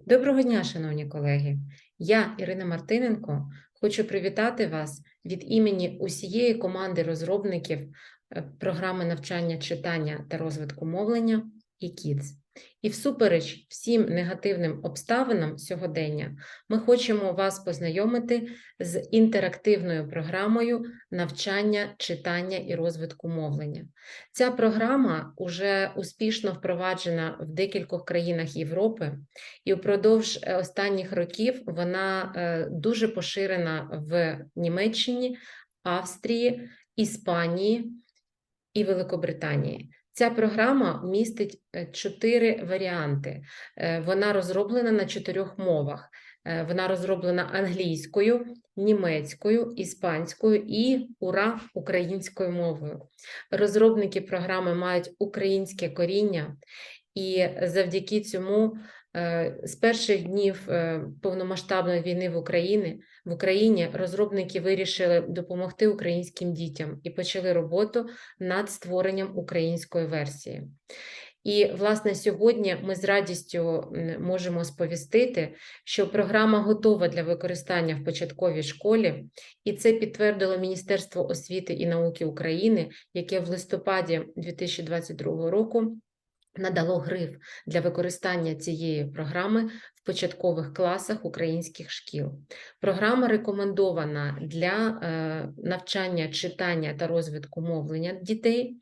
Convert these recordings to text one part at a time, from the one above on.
Доброго дня, шановні колеги. Я, Ірина Мартиненко, хочу привітати вас від імені усієї команди розробників е, програми навчання читання та розвитку мовлення і KIDS. І всупереч всім негативним обставинам сьогодення ми хочемо вас познайомити з інтерактивною програмою навчання читання і розвитку мовлення. Ця програма вже успішно впроваджена в декількох країнах Європи, і впродовж е, останніх років вона е, дуже поширена в Німеччині, Австрії, Іспанії і Великобританії. Ця програма містить е, чотири варіанти. Е, Вона розроблена на чотирьох мовах. Е, Вона розроблена англійською, німецькою, іспанською і ура українською мовою. Розробники програми мають українське коріння, і завдяки цьому з перших днів е, повномасштабної війни в Україні в Україні розробники вирішили допомогти українським дітям і почали роботу над створенням української версії. І, власне, сьогодні ми з радістю можемо сповістити, що програма готова для використання в початковій школі, і це підтвердило Міністерство освіти і науки України, яке в листопаді 2022 року надало гриф для використання цієї програми в початкових класах українських шкіл. Програма рекомендована для е, навчання читання та розвитку мовлення дітей.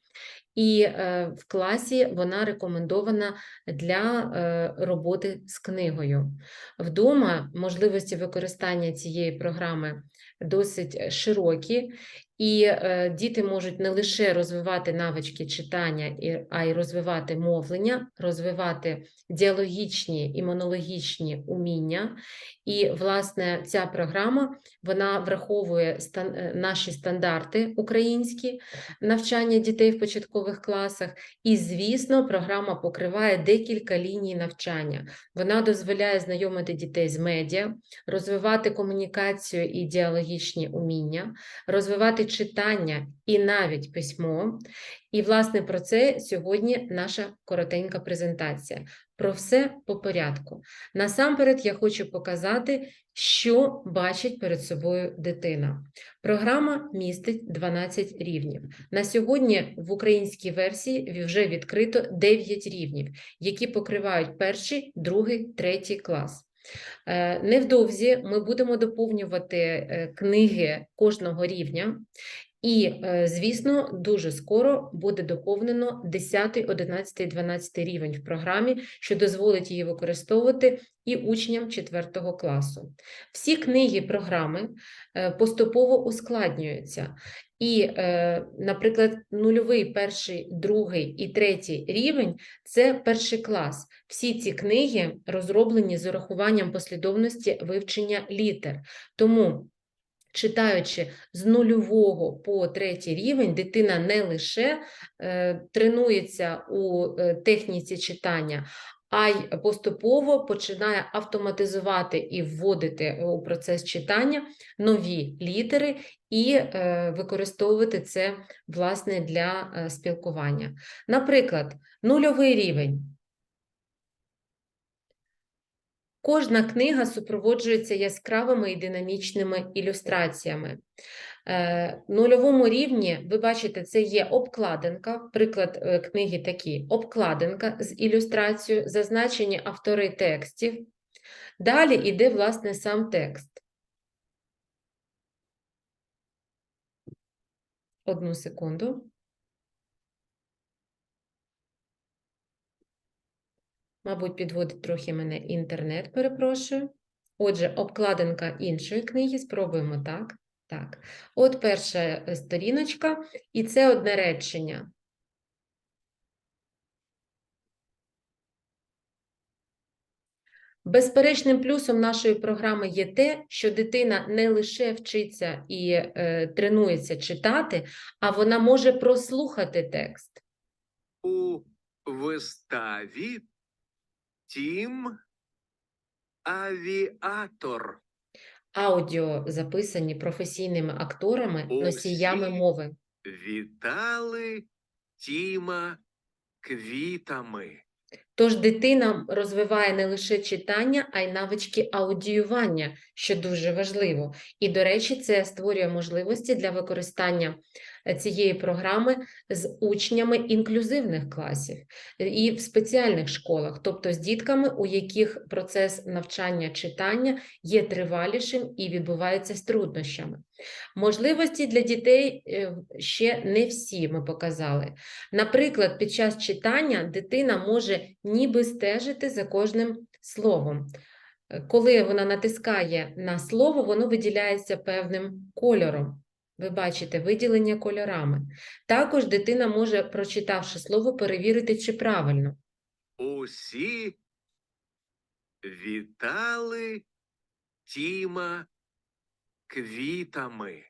І е, в класі вона рекомендована для е, роботи з книгою. Вдома можливості використання цієї програми досить широкі, і е, діти можуть не лише розвивати навички читання, а й розвивати мовлення, розвивати діалогічні і монологічні уміння. І, власне, ця програма вона враховує стан- наші стандарти українські навчання дітей в початкових класах. І, звісно, програма покриває декілька ліній навчання. Вона дозволяє знайомити дітей з медіа, розвивати комунікацію і діалогічні уміння, розвивати читання і навіть письмо. І, власне, про це сьогодні наша коротенька презентація. Про все по порядку. Насамперед, я хочу показати, що бачить перед собою дитина. Програма містить 12 рівнів. На сьогодні в українській версії вже відкрито 9 рівнів, які покривають перший, другий, третій клас. Е, Невдовзі ми будемо доповнювати е, книги кожного рівня. І, е, звісно, дуже скоро буде доповнено 10, 11, 12 рівень в програмі, що дозволить її використовувати і учням 4 класу. Всі книги програми е, поступово ускладнюються. І, е, наприклад, нульовий, перший, другий і третій рівень це перший клас. Всі ці книги розроблені з урахуванням послідовності вивчення літер. Тому читаючи з нульового по третій рівень, дитина не лише е, тренується у е, техніці читання, а й поступово починає автоматизувати і вводити у процес читання нові літери і е, використовувати це власне для е, спілкування. Наприклад, нульовий рівень. Кожна книга супроводжується яскравими і динамічними ілюстраціями. Е, нульовому рівні, ви бачите, це є обкладинка, приклад е, книги такі: обкладинка з ілюстрацією, зазначені автори текстів. Далі йде, власне, сам текст. Одну секунду. Мабуть, підводить трохи мене інтернет, перепрошую. Отже, обкладинка іншої книги, спробуємо так. Так. От перша е, сторіночка, і це одне речення. Безперечним плюсом нашої програми є те, що дитина не лише вчиться і е, тренується читати, а вона може прослухати текст. У виставі Тім Авіатор. Аудіо записані професійними акторами, носіями мови. Вітали Тіма квітами. Тож дитина розвиває не лише читання, а й навички аудіювання, що дуже важливо. І, до речі, це створює можливості для використання цієї програми з учнями інклюзивних класів і в спеціальних школах, тобто з дітками, у яких процес навчання читання є тривалішим і відбувається з труднощами. Можливості для дітей е, ще не всі ми показали. Наприклад, під час читання дитина може ніби стежити за кожним словом. Е, Коли вона натискає на слово, воно виділяється певним кольором. Ви бачите виділення кольорами. Також дитина може, прочитавши слово, перевірити, чи правильно. Усі вітали Тіма квітами.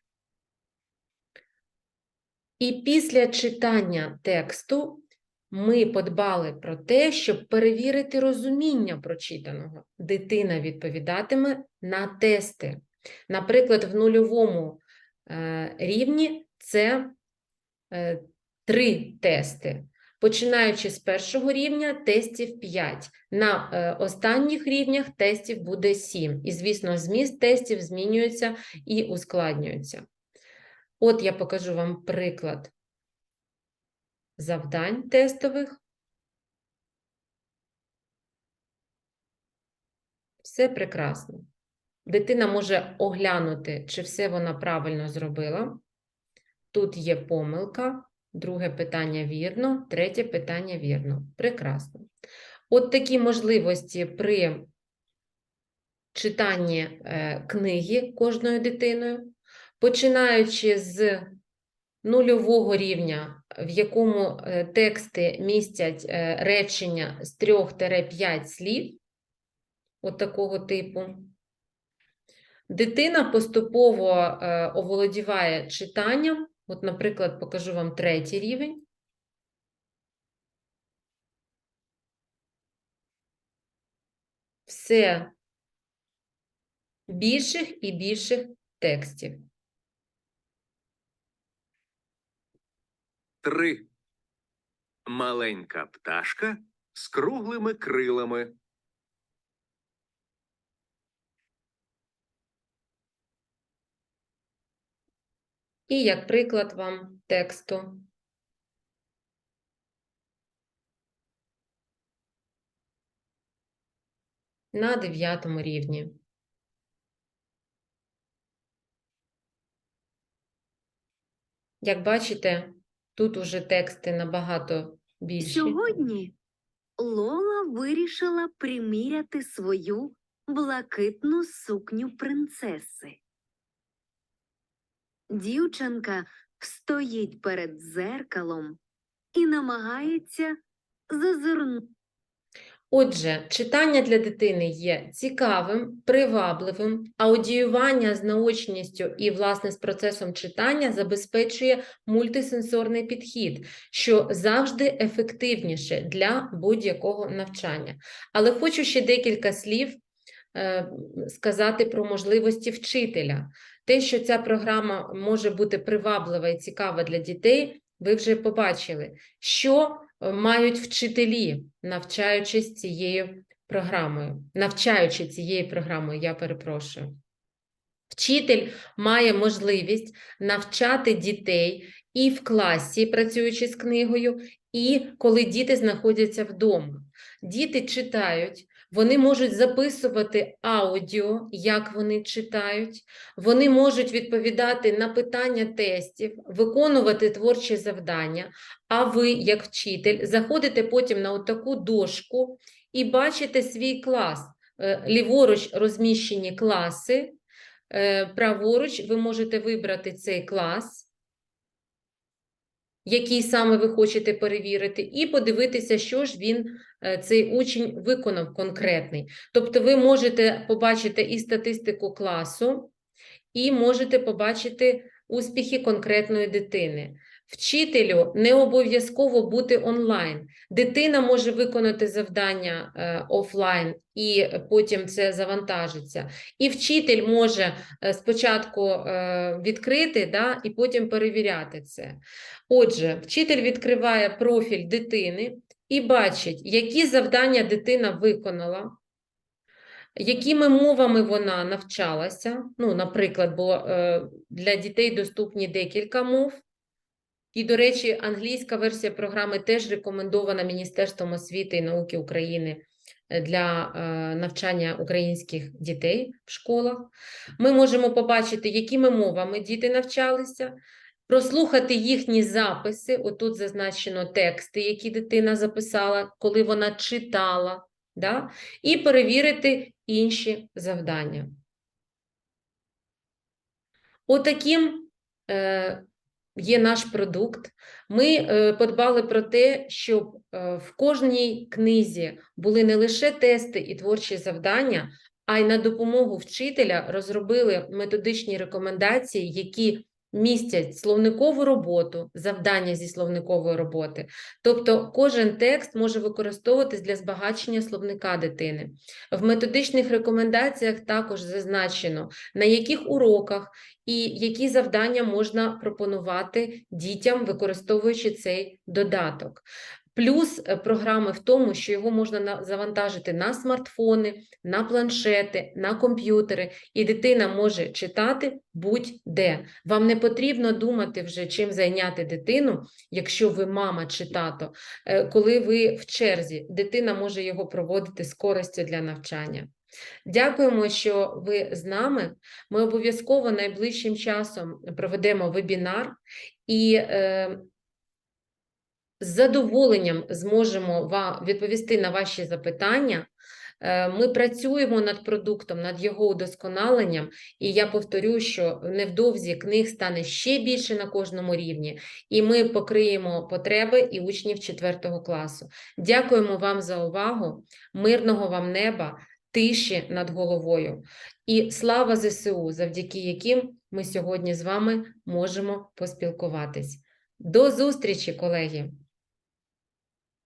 І після читання тексту ми подбали про те, щоб перевірити розуміння прочитаного. Дитина відповідатиме на тести. Наприклад, в нульовому рівні це е, три тести. Починаючи з першого рівня, тестів 5. На е, останніх рівнях тестів буде 7. І, звісно, зміст тестів змінюється і ускладнюється. От я покажу вам приклад завдань тестових. Все прекрасно. Дитина може оглянути, чи все вона правильно зробила. Тут є помилка, друге питання вірно, третє питання вірно. Прекрасно. От такі можливості при читанні е, книги кожною дитиною, починаючи з нульового рівня, в якому е, тексти містять е, речення з 3-5 слів, от такого типу. Дитина поступово е, оволодіває читанням. От, наприклад, покажу вам третій рівень. Все більших і більших текстів. Три. Маленька пташка з круглими крилами. І як приклад вам тексту. На дев'ятому рівні. Як бачите, тут уже тексти набагато більші. Сьогодні Лола вирішила приміряти свою блакитну сукню принцеси. Дівчинка стоїть перед дзеркалом і намагається зазирнути. Отже, читання для дитини є цікавим, привабливим, аудіювання з наочністю і, власне, з процесом читання забезпечує мультисенсорний підхід, що завжди ефективніше для будь-якого навчання. Але хочу ще декілька слів е, сказати про можливості вчителя. Те, що ця програма може бути приваблива і цікава для дітей, ви вже побачили. Що е, мають вчителі, навчаючись цією програмою, навчаючи цією програмою, я перепрошую. Вчитель має можливість навчати дітей і в класі, працюючи з книгою, і коли діти знаходяться вдома. Діти читають, вони можуть записувати аудіо, як вони читають, вони можуть відповідати на питання тестів, виконувати творчі завдання, а ви, як вчитель, заходите потім на таку дошку і бачите свій клас. Е, Ліворуч розміщені класи, е, праворуч ви можете вибрати цей клас, який саме ви хочете перевірити, і подивитися, що ж він, е, цей учень, виконав конкретний. Тобто ви можете побачити і статистику класу, і можете побачити успіхи конкретної дитини. Вчителю не обов'язково бути онлайн. Дитина може виконати завдання е, офлайн, і потім це завантажиться. І вчитель може е, спочатку е, відкрити, да, і потім перевіряти це. Отже, вчитель відкриває профіль дитини, і бачить, які завдання дитина виконала, якими мовами вона навчалася. Ну, наприклад, бо для дітей доступні декілька мов. І, до речі, англійська версія програми теж рекомендована Міністерством освіти і науки України е, для е, навчання українських дітей в школах. Ми можемо побачити, якими мовами діти навчалися, прослухати їхні записи. Отут зазначено тексти, які дитина записала, коли вона читала, да? і перевірити інші завдання. Отаким е, є наш продукт. Ми е, подбали про те, щоб е, в кожній книзі були не лише тести і творчі завдання, а й на допомогу вчителя розробили методичні рекомендації, які містять словникову роботу, завдання зі словникової роботи. Тобто кожен текст може використовуватись для збагачення словника дитини. В методичних рекомендаціях також зазначено, на яких уроках і які завдання можна пропонувати дітям, використовуючи цей додаток. Плюс е, програми в тому, що його можна завантажити на смартфони, на планшети, на комп'ютери, і дитина може читати будь-де. Вам не потрібно думати вже, чим зайняти дитину, якщо ви мама чи тато. Е, Коли ви в черзі, дитина може його проводити з користю для навчання. Дякуємо, що ви з нами. Ми обов'язково найближчим часом проведемо вебінар і е, з задоволенням зможемо відповісти на ваші запитання. Е, Ми працюємо над продуктом, над його удосконаленням, і я повторю, що невдовзі книг стане ще більше на кожному рівні, і ми покриємо потреби і учнів 4 класу. Дякуємо вам за увагу, мирного вам неба, тиші над головою. І слава ЗСУ, завдяки яким ми сьогодні з вами можемо поспілкуватись. До зустрічі, колеги!